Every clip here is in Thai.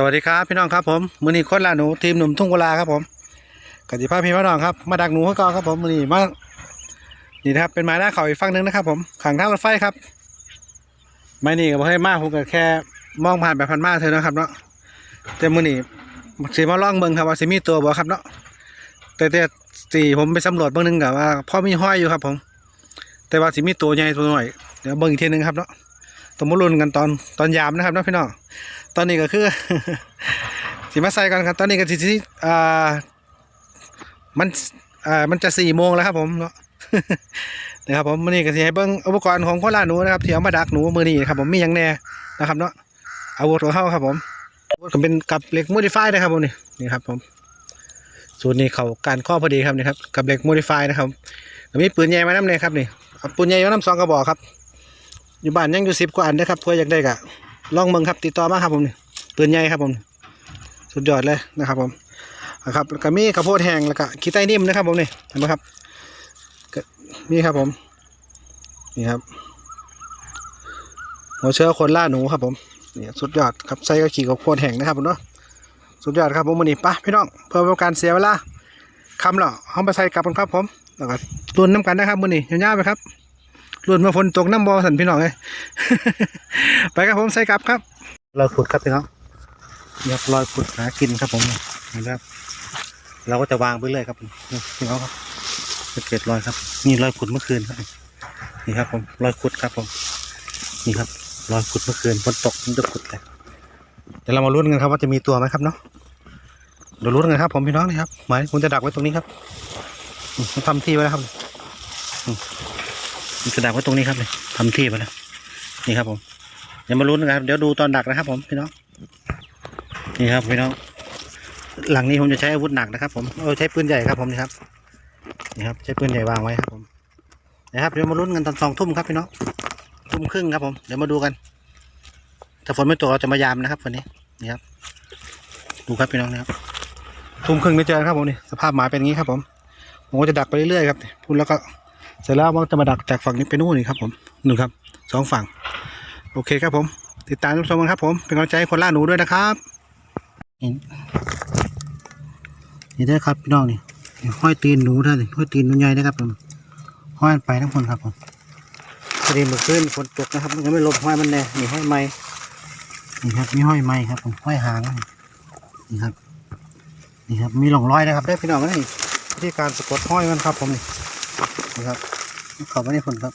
สวัสดีครับพี่น้องครับผมมือนี้คนละหนูทีมหนุ่มทุ่งกุลาครับผมกติภาพพี่พี่น้องครับมาดักหนูให้ก่อครับผมมือนี้มานี่นะครับเป็นไม้หน้าเขาอีกฝั่งหนึงนะครับ ผมขังทางรถไฟครับไม้นี่ก็บ่ให้มากผมก็แค่มองผ่านไปผ่านมาเท่านั้นครับเนาะแต่มือนี้สีมาล่องเบิ่งครับว่าสิมีตัวบ่ครับเนาะแต่แต่สีผมไปสำรวจเบิ่งหนึงกับว่าพ่อมีห้อยอยู่ครับ ผม แต่ว่าสิมีตัวใหญ่ตัวหน้อยเดี๋ยวเบิ่งอีกทีหนึงครับเนาะต้องมาลุ้นกันตอนตอนยามนะครับเนาะพี่น้อง ตอนนี้ก็คือสิมาใส่กันครับ ตอนนี้ก็สิสิอ่ามันอ่ามันจะสี่โมงแล้วครับผมเนาะนะครับผมมื้อนี้ก็สิให้เบิ่งอุปกรณ์ของคนล่าหนูนะครับที่เอามาดักหนูมือนี้ครับผมมีหยังแน่นะครับเนาะอาวุธของเฮาครับผมอาวุธก็เป็นกับเหล็กโมดิฟายนะครับผมนี่นี่ครับผมสูตรนี้เขาการข้อพอดีครับนี่ครับกับเหล็กโมดิฟายนะครับมีปืนใหญ่มานํเลยครับนี่ปืนใหญ่มานํสองกระบอกครับ อยู่บ้านยังอยู่10กว่าอันนะครับเพื่ออยากได้ก็ ลองเบิ่งครับติดต่อมาครับผมนี่ปืนใหญ่ครับผม สุดยอดเลยนะครับผมนะครับก็มีข้าวโพดแห้งแล้วก็ขี้ไต้นิ่มนะครับผมนี่เห็นไหมครับมีครับผมนี่ครับหัวเชื้อคนล่าหนูครับผมนี่สุดยอดครับใส่ก็ขี่ข้าวโพดแห้งนะครับผมเนาะสุดยอดครับผมวันนี้ปะพี่น้องเพื่อเป็นการเสียเวลาคำแล้วเอาไปใส่กลับกันครับผมแล้วก็รุนน้ำกันนะครับวันนี้ยาวๆไปครับ รุนมาฝนตกน้ำบอสันพี่น้องเลย ไปครับผมใส่กลับครับรอยขุดครับพี่น้องนี่ครับรอยขุดหากินครับผมนี่ครับ เราก็จะวางไปเรื่อยครับพี่น้องครับสังเกตรอยครับ นี่รอยขุดเมื่อคืนครับนี่ครับ ผมรอยขุดครับผม นี่ครับรอยขุดเมื่อคืนฝนตกมันจะขุดเลยเดี๋ยวเรามาลุ้นกันครับว่าจะมีตัวไหมครับเนาะเดี๋ยวลุ้นกันครับ ผมพี่น้องนี่ครับหมายผมจะดักไว้ตรงนี้ครับผมทำที่ไว้แล้วครับ จะดักไว้ตรงนี้ครับเลยทำที่ไว้แล้วนี่ครับผมเดี๋ยวมาลุ้นกันครับ เดี๋ยวดูตอนดักนะครับ ผมพี่น้องนี่ครับพี่น้อง หลังนี้ผมจะใช้อาวุธหนักนะครับ ผมเออใช้ปืนใหญ่ครับผมนี่ครับนี่ครับ ใช้ปืนใหญ่วางไว้ครับผมนะครับเดี๋ยวมาลุ้นกันตอนสองทุ่มครับพี่น้องทุ่มครึ่งครับผมเดี๋ยวมาดูกัน ถ้าฝนไม่ตกเราจะมายามนะครับวันนี้นี่ครับ ดูครับพี่น้องนะครับทุ่มครึ่งไม่เจอครับผมนี่สภาพหมาเป็นอย่างนี้ครับผมผมก็จะดักไปเรื่อยๆครับพูดแล้วก็ เสร็จแล้วมันจะมาดักจากฝั่งนี้ไปนู่นนี่ครับผมนู่นครับสองฝั่ง โอเคครับผม ติดตามรับชมกันครับผม เป็นกำลังใจให้คนล่าหนูด้วยนะครับ นี่ได้ครับพี่น้องนี่ห้อยตีนหนูท่านห้อยตีนหนูใหญ่นะครับผมห้อยไปทั้งคนครับผมพอดีเมื่อคืนฝนตกนะครับมันก็ไม่ลบห้อยมันแน่นี่ห้อยไม้นี่ครับมีห้อยไม้ครับผมห้อยหางนี่ครับนี่ครับมีหลงรอยนะครับได้พี่น้องนี่วิธีการสะกดห้อยมันครับผมนี่ นี่ครับเข้าไปในฝนครับ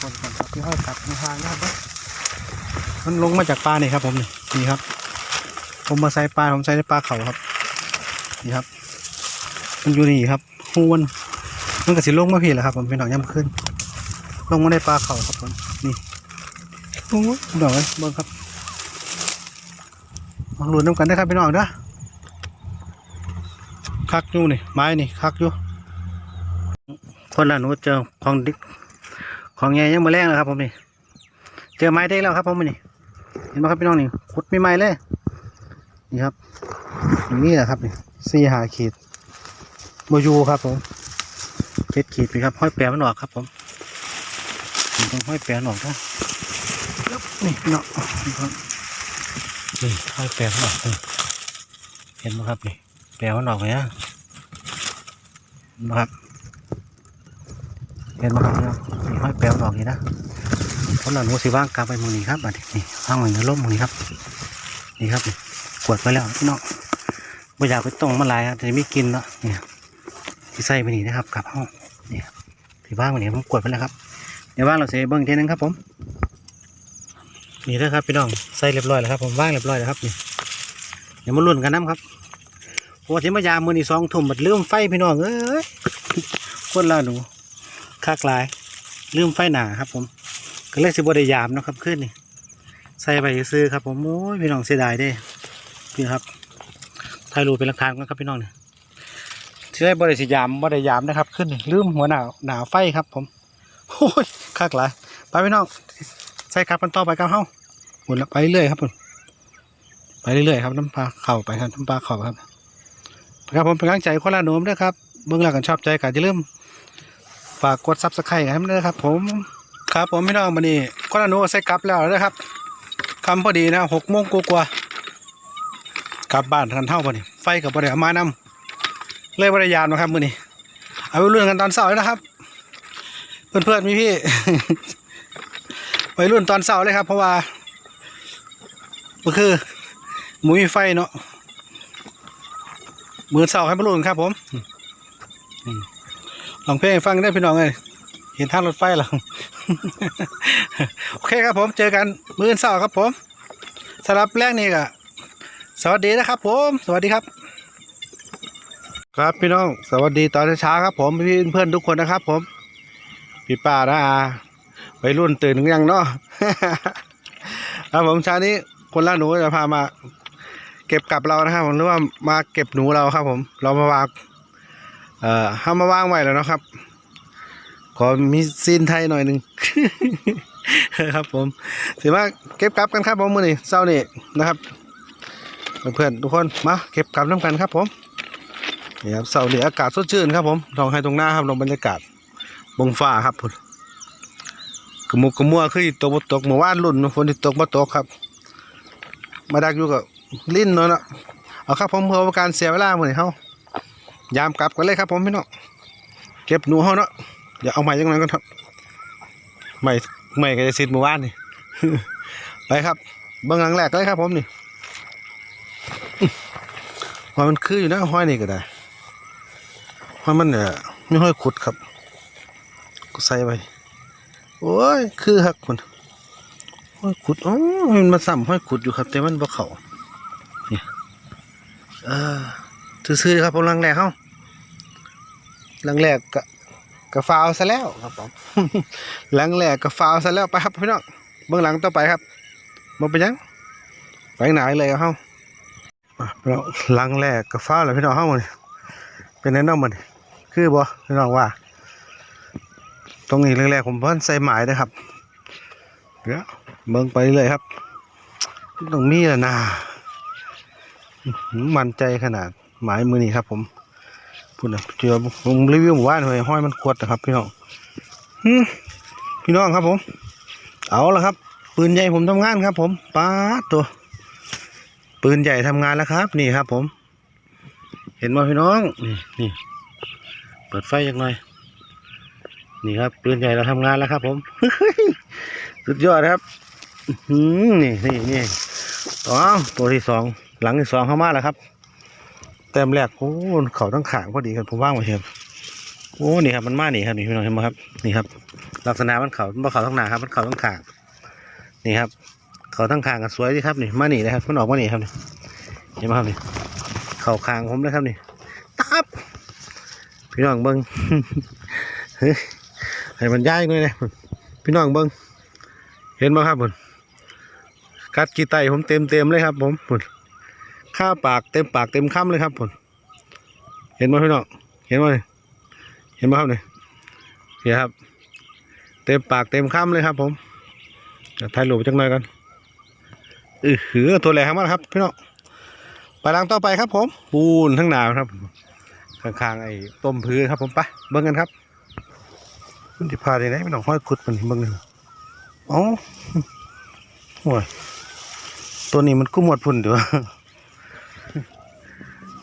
คนก่อนครับที่ห้อยตัดทางนะครับมันลงมาจากปลาเนี่ยครับ ผมนี่นี่ครับ ผมมาใส่ปลาผมใส่ในปลาเขาครับนี่ครับ มันอยู่นี่ครับหูมันมันก็สิลงมาพี่แหละครับ ผมเป็นดอกย่ำขึ้น ลงมาในปลาเขาครับผมนี่โอ้ยดอกเลยเบิ่งครับมาหลุดน้ำกันได้ครับพี่น้องเด้อคักอยู่นี่ไม้นี่คักอยู่ คนละหนูเจอของดิของใหญ่ยังมาแรงเลยครับผมนี่เจอไม้ได้แล้วครับผมนี่เห็นไหมครับพี่น้องนี่ขุดไม่ไม้เลยนี่ครับอย่างนี้แหละครับนี่สี่หาขีดโมยูครับผมเจ็ดขีดไปครับห้อยแปรมันออกครับผมนี่ต้องห้อยแปรมันออกนะนี่พี่น้องนี่ครับนี่ห้อยแปรมันออกเห็นไหมครับนี่แปรมันออกเลยนะเห็นไหมครับ เห็นไหมครับพี่น้องนี่ห้อยแปลวออกนี่นะคนละหนูสิว่างกลางไปมือนี้ครับอันนี้นี่ว่างไว้ในร่มหมือนี้ครับ นี่ครับกวดไปแล้วพี่น้องไม่อยากไปตรงมาหลายครับจะไม่กินเนาะนี่ที่ใส่ไปนี่นะครับกลับห้องนี่ครับที่ว่างไว้นี่ผมกวดไปแล้วครับเดี๋ยวว่างเราเสียเบิ้งอีกทีนึงครับผมนี่นะครับพี่น้องใส่เรียบร้อยแล้วครับผมว่างเรียบร้อยแล้วครับนี่เดี๋ยวมาลุ้นกันน้ำครับโอ้ที่มายามมือนี่สองทุ่มบัดลืมไฟพี่น้องเอ้ยคนละหนู คักหลายลืมไฟหนาครับผม ก็เลยสิบได้ยามนะครับขึ้นนี่ใส่ไปซื้อครับผมโอ้ยพี่น้องเสียดายเด้พี่ครับถ่ายรูปเป็นหลักฐานกันครับพี่น้องเนี่ยเชื่อบริสิยามบริยามนะครับ ขึ้นนี่ลืมหัวหนาวหนาวไฟครับ ผมโอ้ยคักหลายไปพี่น้องใส่ครับกันต่อไปกับเฮาหมุนไปเรื่อยครับผมไปเรื่อยๆครับน้ำปลาเข่าไปครับน้ำปลาเข่าครับครับผมเป็นกำลังใจคนละนุ่มด้วยครับเบื้องหลังกันชอบใจกันจะลืม ฝากกดซับสไครต์กันด้วยครับ ผมครับผมพี่น้องมานี่ก็อนุใส่กลับแล้วนะครับคำพอดีนะหกโมงกว่ากลับบ้านกันเท่าบ่นี่ไฟกับบ่ได้เอามานำเลยบ่ได้ยามนะครับมื้อนี้เอาไปรื่องกันตอนเช้าเลยนะครับ เพื่อนๆมีพี่ไปรุ่นตอนเช้าเลยครับ เพราะว่าก็คือหมูมีไฟเนาะมือเช้าให้มารุ่นครับ ผมอืม ลองเพลงฟังได้พี่น้องเลยเห็นทางรถไฟแล้วโอเคครับผมเจอกันมื้อเช้าครับผมสำหรับแรกนี้ก็สวัสดีนะครับ ผมสวัสดีครับ ครับพี่น้องสวัสดีตอนเช้าครับ ผมพี่เพื่อนทุกคนนะครับ ผมพี่ป้านะอาวัยรุ่นตื่นกันยังเนาะครับผมเช้านี้คนละหนูจะพามา เก็บกลับเรานะครับผมหรือว่ามาเก็บหนูเราครับ ผม เรามาวาง เอ่อห้ามาวางไว้แล้วนะครับ ขอมีซีนไทยหน่อยหนึ่งครับผมถือว่าเก็บกลับกันครับผมมือนี้เช้านี้นะครับเพื่อนๆทุกคนมาเก็บกลับน้ำกันครับผมนี่ครับเสาร์นี้อากาศสดชื่นครับผมท้องให้ตรงหน้าครับลองบรรยากาศบงฟ้าครับพุ่นกระมุกกระมัวคือตกบ่ตกเมื่อวานรุ่นฝนที่ตกบ่ตกครับ มาดักอยู่กับลิ้นเนาะเนะเอาครับผมเพื่อการเสียเวลามื้อนี้เฮา ยามกลับกันเลยครับผมพี่น้องเก็บหนูเฮาเนาะเดี๋ยวเอาใหม่จังหน่อยก่อนครับใหม่ใหม่ก็จะสิทธิ์เมื่อวานนี่ไปครับเบื้องหลังแรกเลยครับผมนี่ว่ามันคืออยู่นะห้อยนี่ก็ได้ห้อยมันเนี่ยไม่ห้อยขุดครับก็ใส่ไปโอ้ยคือหักคนห้อยขุดอ๋อมันมาซ้ำห้อยขุดอยู่ครับ แต่มันบ่เข่าเนี่ยเออ ซื่อๆครับผมลังแรกเขาลังแรกกะกะฟาวซะแล้วครับผมลังแรกกะฟาวซะแล้วไปครับพี่น้องเบื้องหลังต่อไปครับมันเป็นยังไปไหนเลยเอาเฮาอะเราลังแรกกะฟาวแล้วพี่น้องเฮามันเป็นแน่นอนมันคือบ่พี่น้องว่า ตรงนี้แรกๆผมเพิ่นใส่หมายนะครับเดี๋ยวเบิ่งไปเรื่อยครับต้องมีแล้วนะมันใจขนาด หมายมือนี้ครับ ผมพูดนะเจอผมรีวิวหมู่บ้านเลยห้อยมันขวดนะครับพี่น้องพี่น้องครับผม เอาละครับ ปืนใหญ่ผมทำงานครับ ผมป้าตัว ปืนใหญ่ทำงานแล้วครับ นี่ครับ ผม เห็นไหมพี่น้องนี่นี่เปิดไฟยังหน่อยนี่ครับ ปืนใหญ่เราทำงานแล้วครับ ผมสุดยอดครับนี่นี่นี่อ๋อตัวที่สองหลังที่สองเข้ามาแล้วครับ แต้มแรกโอ้เขาต้งขางพอดีครับผมว่างไว้ครับโอ้นี่ครับมันมานี่ครับนี่พี่น้องเห็นไหมครับนี่ครับ ลักษณะมันเขามันเขาต้งหนาครับมันเขาต้งขางนี่ครับ เขาทั้งขางกันสวยดีครับนี่มานี่นะครับมันออกมานี่ครับนี่เห็นไหมครับนี่เขาขางผมเลยครับนี่ตับพี่น้องเบิ้งเฮ้ยให้มันย้ายหน่อยนะพี่น้องเบิ้งเห็นไหมครับผมกัดกีไตผมเต็มเต็มๆเลยครับผมผม ข้าปากเต็มปากเต็มคำเลยครับผมเห็นไหมพี่น้องเห็นไหมเห็นไหมครับเนี่ยเห็นครับ เต็มปากเต็มคำเลยครับ ผมถ่ายรูปจังหน่อยกันเออหือตัวแรงมากครับพี่น้องไปลังต่อไปครับ ผมปูนทั้งหนาครับข้างๆไอ้ต้มพื้นครับ ผมไปเบิ้งกันครับมันที่พาได้ไหนไม่ต้องห้อยขุดมันเบิ่งเลยอ๋อโอ้ยตัวนี้มันกู้หมดพุ่นเดี๋ยว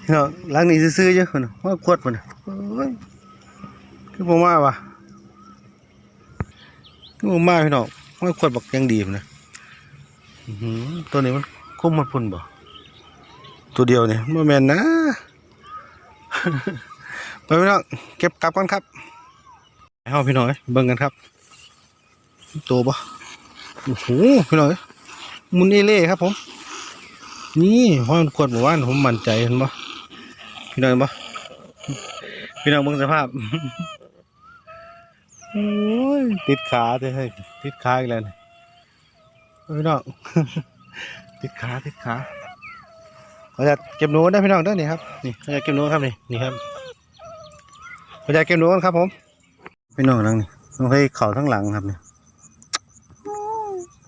เนาะหลังนี้ซื้อๆเยอะคนน่ะห้อยขวดมันน่ะโอ้ยคือผมมาวะคือผมมาพี่น้องห้อยขวดบักยังดีพุ่นนะตัวนี้มันกู้หมดพุ่นบ่ตัวเดียวเนี่ยโมแมนนะไปพี่น้องเก็บกลับกันครับห้เอาพี่น้อยเบิ่งกันครับโตปะโอ้โหพี่น้อยมุนเอเล่ครับผม นี่ห้อยมันขวดหมู่บ้านผมมั่นใจเห็นปะ พี่น้อยเห็นปะพี่น้องเบิ่งสภาพโอ้ยติดขาเลยเฮ้ยติดขาอีกแล้วนี่พี่น้องติดขาติดขาเขาจะเก็บหนูได้พี่น้องเด้อนี่ครับนี่เขาจะเก็บหนูครับนี่นี่ครับเขาจะเก็บหนูกันครับผมพี่น้องนั่งนี่ต้องให้เข่าทั้งหลังครับเนี่ย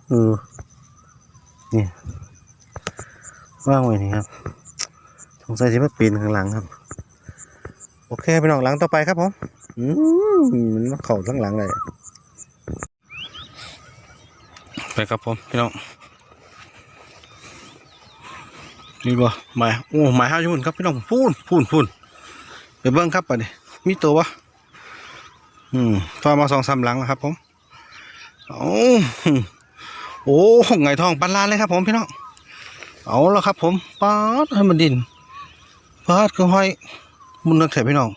เออนี่ว่างไว้นี่ครับส งสัยจะมาปีนข้างหลังครับ โอเคพี่น้องหลังต่อไปครับผมอืมมันมาเข่าทั้งหลังเลยไปครับผมพี่น้องนี่บ่หมายโอ้หมายห้าชุนครับพี่น้องพูนพูนพูนไปเบิ้งครับป่ะนี่มีตัววะอืมฟามาสองสามหลังครับผมโอ้โอ้ไงทองปันลานเลยครับผมพี่น้องเอาแล้วครับผมป๊าดให้มันดิน ปาดก็ห้อยมุนนักเสียพี่น้อง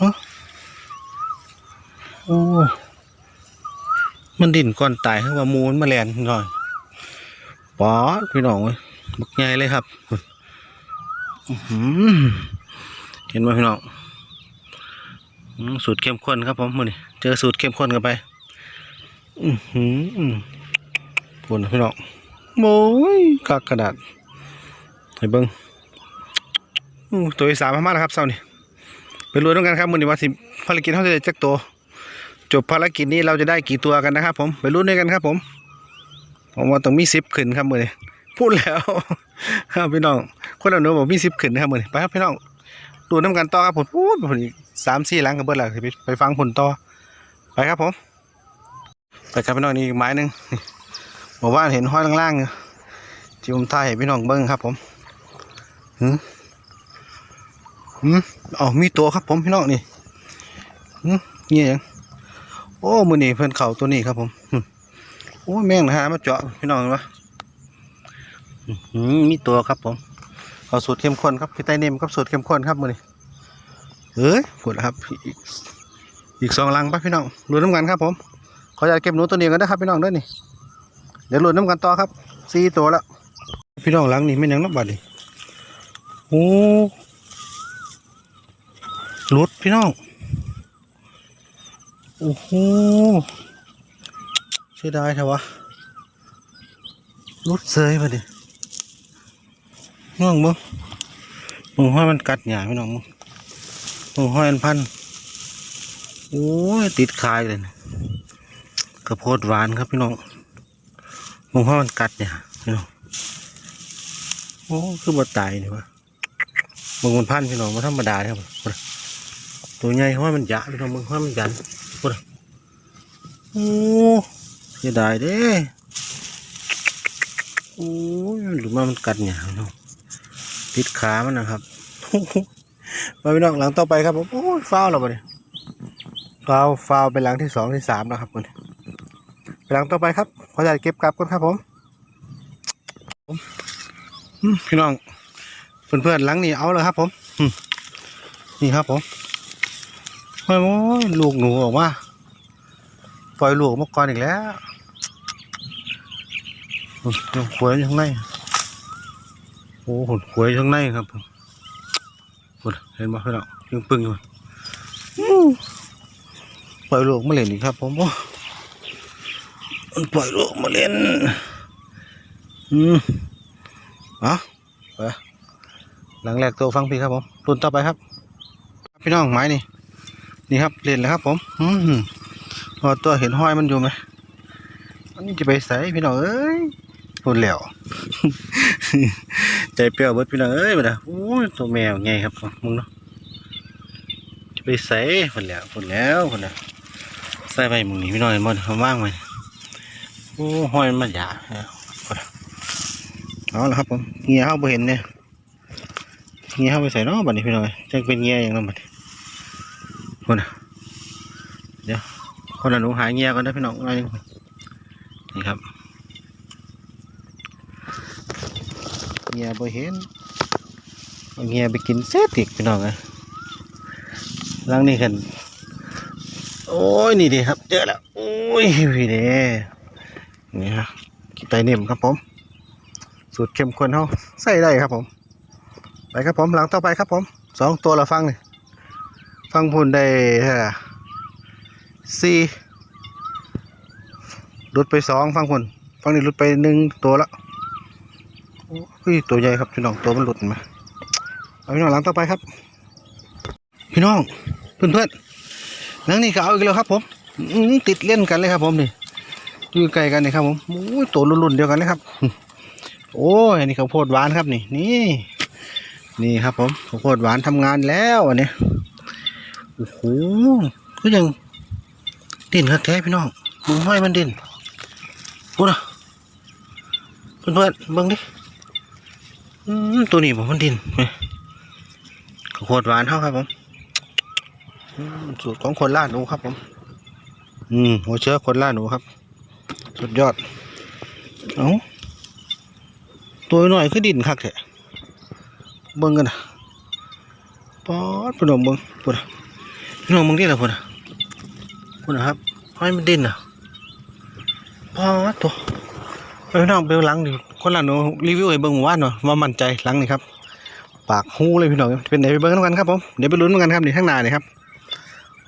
ฮะโอ้ มันดินก่อนตายคือว่ามูนมาแลนหน่อยปาดพี่น้องเว้ยบักใหญ่เลยครับเห็นไหมพี่น้องสูตรเข้มข้นครับผมมือนี่เจอสูตรเข้มข้นกันไปอือหือปุ่นพี่น้องโอ้ยกักกระดาษให้เบิ้ง ตัวที่สามมาแล้วครับเศ้านี่ไปรู้ด้วยกันครับมือนี้ว่าสิภารกิจเขาจะได้จักตัวจบภารกิจนี้เราจะได้กี่ตัวกันนะครับ ผมไปรู้ด้วยกันครับ ผม ผมว่าต้องมีสิบขึ้นครับมือนี้พูดแล้วครับพี่น้องคนเราหนูบอกมีสิบขึ้นนะครับมือนี้ไปครับพี่น้องดูน้ำกันต่อครับผมพูดผมอีกสามสี่หลังกับเบิร์ดแล้วไปไปฟังผลต่อไปครับผมไปครับพี่น้องนี่อีกไม้หนึ่งบอกว่าเห็นห้อยล่างๆอยู่ที่ผมถ่ายให้พี่น้องเบิ้งครับ ผมหืมืมอ๋อมีตัวครับผมพี่น้องนี่หืมเงี้ยยังโอ้มือนี่เพื่อนเขาตัวนี้ครับผมโอ้แม่งนะฮะมาเจาะพี่น้องเห็นปะอืมมีตัวครับผมเอาสูตรเข้มข้นครับพี่ไตเนมครับสูตรเข้มข้นครับมือนี้เฮ้ยพูดครับอีกอีกสองลังปะพี่น้องลุ้นน้ำกันครับผมขออยากเก็บหนูตัวนี้กันนะครับพี่น้องด้วยนี่เดี๋ยวลุ้นน้ำกันต่อครับสี่ตัวแล้วพี่น้องลังนี่ไม่ยังนับบัดนี่โอ้ หลุดพี่น้อง โอ้โหเสียดายเถอะวะหลุดเซยมาดิน้องบ่มึงห้อยมันกัดหยาพี่น้องมึงมึงห้อยมันพันโอ้ยติดคายเลยนะกระโพดหวานครับพี่น้องมึงห้อยมันกัดหยาพี่น้องโอ้คือบ่ตายนี่วะมึงมันพันพี่น้องมันธรรมดาครับพุ่น ตัวใหญ่ห้อยมันยาพี่น้องมึงห้อยมันยันพุ่นโอ้เสียดายเด้โอ้ยหรือว่ามันกัดหยาพี่น้องติดขามันนะครับมาพี่น้องหลังต่อไปครับผมโอ้ยฟาวแล้วบ่เลยฟาวฟาวเป็นหลังที่สองที่สามนะครับผมไปหลังต่อไปครับขอจะเก็บกลับก่อนครับผมพี่น้องเพื่อนๆหลังนี้เอาเลยครับผมนี่ครับผม โอ้ยโอ้ยลูกหนูออกมา ปล่อยลูกออกมาก่อนอีกแล้วอืมยังขวยอยู่ข้างในโอ้หุ่นหวยข้างในครับหุ่นเห็นไหมพี่น้องยังปึงอยู่ปล่อยลูกมาเล่นอีกครับ ผมโอ้มันปล่อยลูกมาเล่น อืมอะไปหลังแรกตัวฟังพี่ครับผมรุ่นต่อไปครับ พี่น้องไม้นี่ นี่ครับเล่นแล้วครับผมอืมพอตัวเห็นห้อยมันอยู่ไหมมันจะไปใส่พี่น้องเอ้ยพูดแล้วใจเปรี้ยวเบิดพี่น้องเอ้ยมาดะโอ้ยตัวแมวไงครับมึงเนาะจะไปใส่คนแล้วคนแล้วคนแล้วใส่ไปมึงนี่พี่น้องเห็นบ่เขาว่างไว้โอ้ห้อยมันมาหยาแล้วพุ่นน่ะเอาละครับผมเงี้ยเข้าไปเห็นเนี่ยเงี้ยเข้าไปใส่เนาะบัดนี้พี่น้องเอ้ยจะเป็นเงี้ยอย่างนั้นบัดนี้ คนน่ะเดี๋ยวคนละหนูหายเงียก่อนนะพี่น้องอะไรนี่ครับเงียบ่เห็นเงียไปกินเสร็จอีกพี่น้องอะหลังนี้กันโอ้ยนี่ดีครับเจอแล้วโอ้ยพี่เด้นี่ฮะกินไตนิ่มครับผม สูตรเข้มข้นเขาใส่ได้ครับผม ไปครับผมหลังต่อไปครับผมสองตัวเราฟังนี่ ฟังพูนได้เท่าไหร่สี่หลุดไปสองฟังพูนฟังนี่หลุดไปหนึ่งตัวละเฮ้ยตัวใหญ่ครับพี่น้องตัวมันหลุดมาเอาพี่น้องหลังต่อไปครับ พี่น้องเพื่อนเพื่อนหลังนี้ก็เอาอีกแล้วครับ ผมติดเล่นกันเลยครับผมนี่อยู่ไกลกันนี่ครับผมโอ้ยตัวรุ่นๆเดียวกันเลยครับ โอ้ยนนี้ข้าวโพดหวานครับนี่นี่นี่ครับผมข้าวโพดหวานทำงานแล้วอันนี้ อ้โหก็ยังดินครับแท้พี่น้องมึงห้อยมันดินพูดนะเพื่อนเบิ่งดิตัวนี้ผมมันดินขวดหวานเท่าครับผมสูตรของคนล่าหนูครับผม อืมหัวเชื้อคนล่าหนูครับ สุดยอด เอาตัวหน่อยคือดินคักแท้เบิ่งกันนะป๊อดพนมเบิ่งปุ่ นน่นมเบิ่งที่ละปุ่นน่ะปุ่นนะครับให้มันดินอะป๊อตัวไปพี่น้องไปหลังดิคนละหนูรีวิวให้เบิ่งหมู่บ้านเนาะว่ามั่นใจหลังนี่ครับปากหูเลยพี่น้องเป็นไหนไปเบิ่งกันครับผมเดี๋ยวไปลุ้นกันครับนี่ข้างหน้านี่ครับ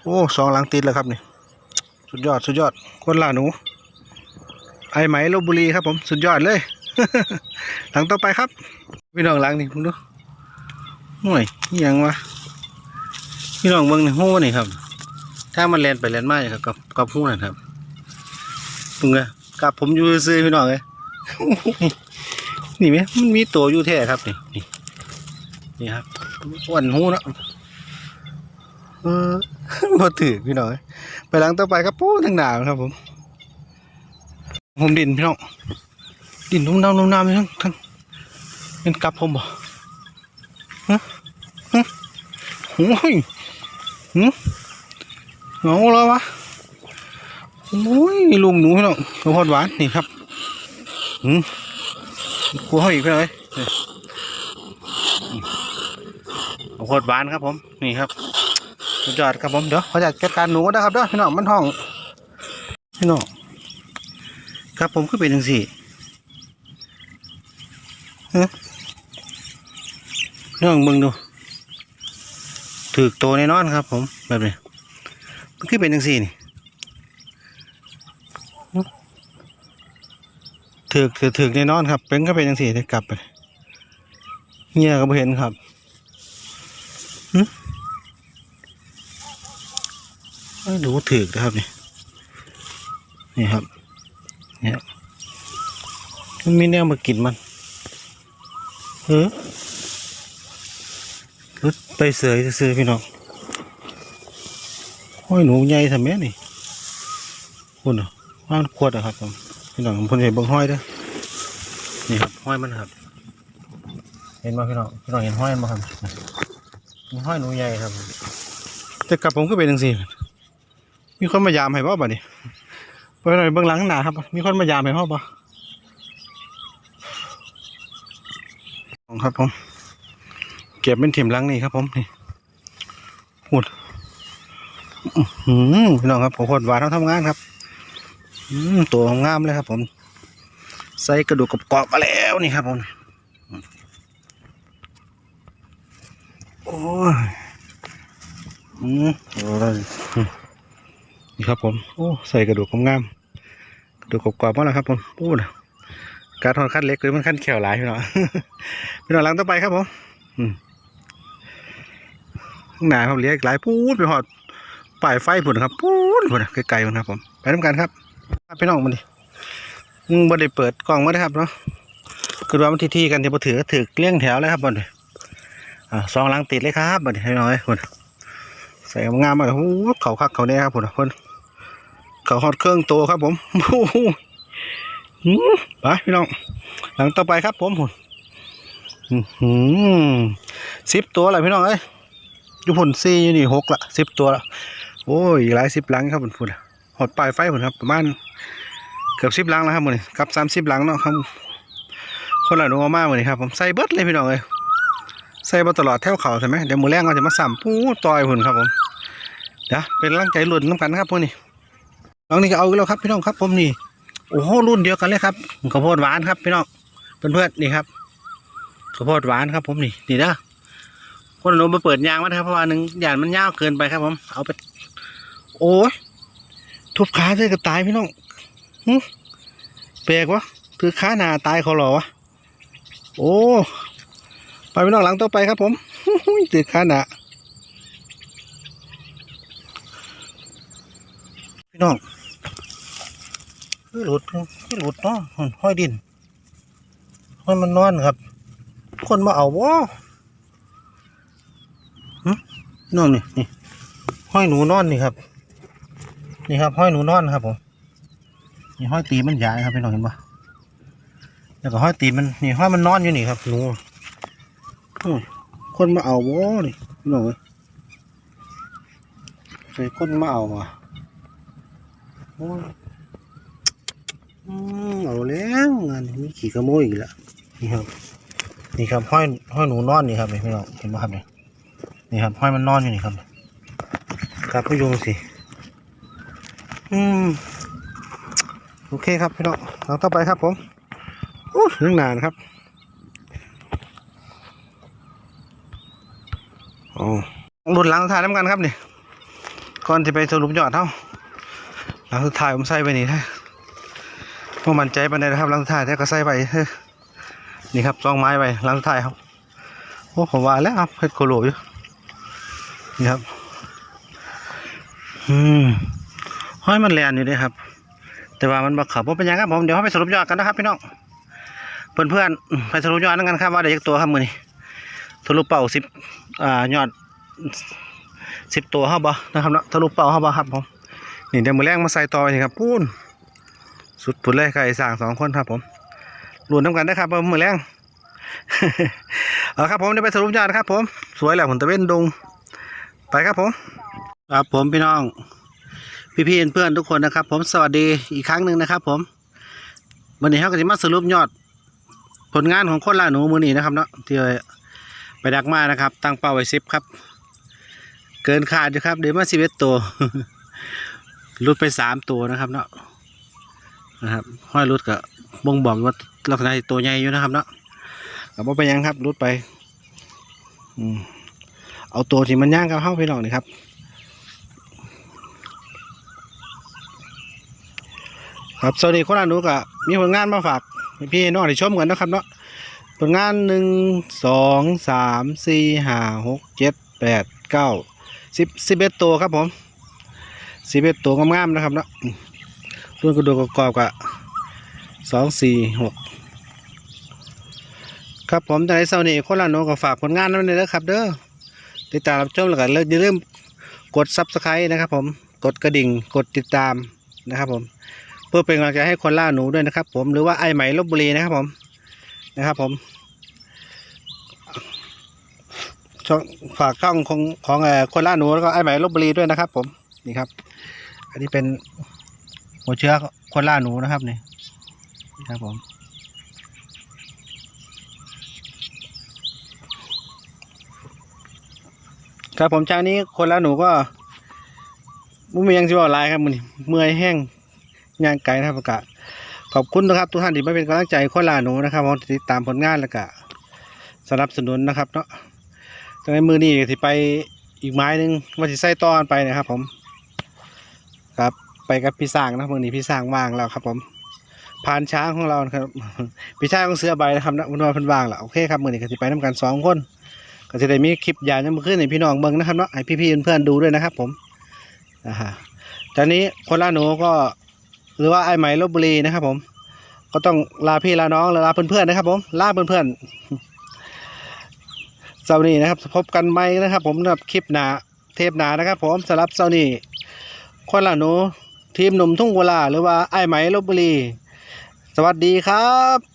โอ้สองหลังติดแล้วครับนี่สุดยอดสุดยอดคนละหนูไอไหมลบบุรีครับผมสุดยอดเลย หลังต่อไปครับพี่น้องหลังนี่ผมดูหน่วยยังวะ พี่น้องเบิ่งในหูนี่ครับถ้ามันแลนไปแลนมาอย่างกับกับกับหูนั่นครับตรงเนี้ยกับผมอยู่ซื้อพี่น้องเลยนี่ไหมมันมีตัวอยู่แท้ครับนี่นี่นี่ครับอ้วนหูเนาะเออพอถือพี่น้องไปหลังต่อไปครับปูทั้งหนาวครับผม ผมดินพี่น้องดินนุ่มน้ำนุ่มน้ำทั้งทั้งเป็นกับผมบ่ฮะฮะโอ้ย หืมเหงาแล้ววะโอ้ยลุงหนูพี่น้องข้าวโพดหวานนี่ครับหืมกลัวเขาอีกไปเลยนี่ข้าวโพดหวานครับผมนี่ครับสุดยอดครับผมเดี๋ยวเขาจัดการหนูนะครับเด้อพี่น้องมันห้องพี่น้องครับผมก็เป็นจังสี่ฮะน้องเบิ่งดู ถือโตแน่นอนครับ ผมแบบนี้มันคือเป็นจังสี่นี่ถือถือถือแน่นอนครับ เป็นก็เป็นจังสี่ได้กลับไปเงียก็บ่เห็นครับหึเอ้ยดูว่าถือนะครับนี่นี่ครับเนี่ยมันมีแนวมากินมันเออ ไปเสยซื้อๆพี่น้องห้อยหนูใหญ่ทำแม่นี่คุณอะห้อยขวดอะครับผมพี่น้องผมเห็นเบางห้อยเด้อนี่ครับห้อยมันครับ เห็นไหมพี่น้องพี่น้องเห็นห้อยมั้ครับมีห้อยหนูใหญ่ครับผมแต่กลับผมก็เป็นจังซี่มีคนมายามให้บ่บ่นี่ไปหน่อยเบื้องหลังหนาครับ มีคนมายามให้พ่อปะครับผม เก็บเป็นถิ่มลังนี่ครับผมนี่พูดอือหือพี่น้องครับผมโคตรหวานเขาทำงานครับ อืมตัวงามเลยครับ ผม ใส่กระดูกกรอบมาแล้วนี่ครับผมโอ้ยอืมโอ้ยนี่ครับ ผม โอ้ใส่กระดูกงามกระดูกกรอบมาแล้วครับ ผมพูดการทอดขั้นเล็กเลยมันขั้นแข็งหลายพี่น้องพี่น้องลังต่อไปครับผม อืม ข้างหน้าครับเลี้ยงหลายพูดไปหอดป่ายไฟผุนครับพูดผุนไกลๆมันครับผมไปทำกันครับครับพี่น้องมันดิมึงบ่ได้เปิดกล่องมาได้ครับเนาะคือว่ามันที่กันที่บ่ถือถือเลี้ยงแถวเลยครับบนอ่าซองหลังติดเลยครับบนให้น้อยคนใส่งามมากโอ้เขาคักเขาแน่ครับผมคนเขาฮอดเครื่องโตครับผมโอ้โหหืมไปพี่น้อง หลังต่อไปครับผมผมสิบตัวอะไรพี่น้องเอ้ย อยู่ผลซีอยู่นี่หกละสิบตัวละโอ้ยหลายสิบหลังครับผมพูดอะหดปลายไฟผมครับประมาณเกือบสิบหลังแล้วครับมือนี้กับสามสิบหลังเนาะครับคนละนูเอามามือนี้ครับผมใส่เบิดเลยพี่น้องเอ้ยใส่มาตลอดแถวเขาใช่ไหมเดี๋ยวมือแรงเราจะมาสั่มปูต่อยผุนครับผมเดี๋ยวเป็นร่างใจหลุดน้ำกันครับพวกนี้น้องนี่ก็เอาแล้วครับพี่น้องครับผมนี่โอ้โหรุ่นเดียวกันเลยครับข้าวโพดหวานครับพี่น้องเพื่อนๆนี่ครับข้าวโพดหวานครับผมนี่นี่นะ คนหนูมาเปิดยางมานครับเพราะว่าหนึ่งยางมันยาวเกินไปครับผมเอาไป โอ้ยทุบขาเลยก็ตายพี่น้องหึแปลกวะถือขาหนาตายเขาหรอวะโอ้ไปพี่น้องหลังต่อไปครับ ผมถือขาหนาพี่น้องคือหลุดคือหลุดเนาะห้อยดินห้อยมันนอนครับ คนมาเอาบ่หึ นอนนี่นี่ห้อยหนูนอนนี่ครับ นี่ครับ ห้อยหนูนอนครับผมนี่ห้อยตีมันใหญ่ครับพี่น้องเห็นปะแล้วก็ห้อยตีมันนี่ห้อยมันนอนอยู่นี่ครับหนูโอ้ยคนมาเอาบ่นี่พี่น้องเอ้ยใส่คนมาเอาว่ะโอ้ยเอาแล้วงานนี้มีขี่ขโมยอีกแล้วนี่ครับ นี่ครับห้อยห้อยหนูนอนนี่ครับพี่น้องเห็นไหมครับเนี่ย นี่ครับห้อยมันนอนอยู่นี่ครับ ครับผู้ยงสิอืมโอเคครับพี่น้องเราต่อไปครับผมโอ้เรื่องนานครับโอ้รุ่นหลังสุดท้ายน้ำกันครับนี่ก่อนจะไปสรุปยอดเท่าหลังสุดท้ายผมใส่ไปนี่ฮะพวกมันใจปันใดนะครับหลังสุดท้ายแต่ก็ใส่ไปนี่ครับซองไม้ไปหลังสุดท้ายครับโอ้ผมว่าแล้วครับเฮ็ดโคโลอยู่ นี่ครับ อืมห้อยมันแลนอยู่เลยครับ แต่ว่ามันบักขับผมเป็นยังครับผมเดี๋ยวเราไปสรุปยอดกันนะครับพี่น้องเพื่อนเพื่อนไปสรุปยอดกันครับว่าได้ยักตัวครับมือนี้ทะลุเป่าสิบอ่ายอดสิบตัวครับบ่นะครับเนาะทะลุเป่าครับบ่ครับผมนี่เดี๋ยวมือแรงมาใส่ต่อนี่ครับปูนสุดผุดเลยไก่สร้างสองคนครับผมรวมน้ำกันนะครับมือแรงเอาครับผมเดี๋ยวไปสรุปยอดครับผม สวยแหละผมตะเวนดง ไปครับผม ครับผมพี่น้อง พี่ๆเพื่อนทุกคนนะครับ ผมสวัสดีอีกครั้งหนึ่งนะครับ ผมวันนี้เราก็จะมาสรุปยอด ผลงานของคนล่าหนูมือนี้นะครับเนาะที่ไปดักมานะครับ ตั้งเป้าไว้สิบครับ เกินขาดอยู่ครับเดี๋ยวมาสิบเอ็ดตัวรุดไปสามตัวนะครับเนาะนะครับห้อยรุดก็บ่งบอกว่าลักษณะตัวใหญ่อยู่นะครับเนาะกับว่าไปนยังครับรุดไป อืม เอาตัวที่มันย่างกับเข้าไปหน่อยนี่ครับ ครับสวัสดีคนอ่านหนูกะมีผลงานมาฝากพี่น้องได้ชมกันนะครับเนาะผลงานหนึ่งสองสามสี่ห้าหกเจ็ดแปดเก้าสิบสิบเอ็ดตัวครับผมสิบเอ็ดตัวงามๆนะครับเนาะรุ่นกระดูกกรอบๆกะสองสี่หกครับผมแต่ในเสาร์นี้คนละหนูก็ฝากผลงานนั้นเลยนะครับเด้อ ติดตามรับชมแล้วก็อย่าลืมกดซับสไครต์นะครับ ผมกดกระดิ่งกดติดตามนะครับ ผม เพื่อเป็นกำลังใจให้คนล่าหนูด้วยนะครับ ผมหรือว่าไอไหมลบบุรีนะครับผมนะครับ ผมช่องฝากช่องของของคนล่าหนูแล้วก็ไอไหมลบบุรีด้วยนะครับ ผมนี่ครับ อันนี้เป็นหัวเชื้อคนล่าหนูนะครับนี่นี่ครับผม ครับผมเช้านี้คนล่าหนูก็มุ้งมียังจะบอกลายครับมือนี้เมื่อยแห้งงานไกลนะครับประกาศขอบคุณนะครับ ทุกท่านที่มาเป็นกำลังใจคนลาหนูนะครับผมติดตามผลงานแล้วก็สนับสนุนนะครับเนาะจากในมือนี้ที่ไปอีกไม้หนึงว่าจะใส่ต้อนไปนะครับ ผม ครับไปกับพี่สร้างนะมือนี้พี่สร้างว่างแล้วครับผมผ่านช้างของเราครับพี่ชายของเสือใบนะครับนะวันวันเพิ่นว่างแล้วโอเคครับมือนี้ก็จะไปน้ำกันสองคน ก็จะได้มีคลิปยาวยังมาขึ้นให้พี่น้องเบิ่งนะครับเนาะให้พี่ๆเพื่อนๆดูด้วยนะครับ ผมอ่าฮะตอนนี้คนลาหนูก็หรือว่าไอ้ไหมลบบุรีนะครับ ผม ก็ต้องลาพี่ลาน้องลาเพื่อนๆนะครับ ผมลาเพื่อนๆเซานี่นะครับพบกันใหม่นะครับ ผมสำหรับคลิปหนาเทปหนานะครับ ผมสำหรับเซานี่คนละหนูทีมหนุ่มทุ่งกุลาหรือว่าไอ้ไหมลบบุรี สวัสดีครับ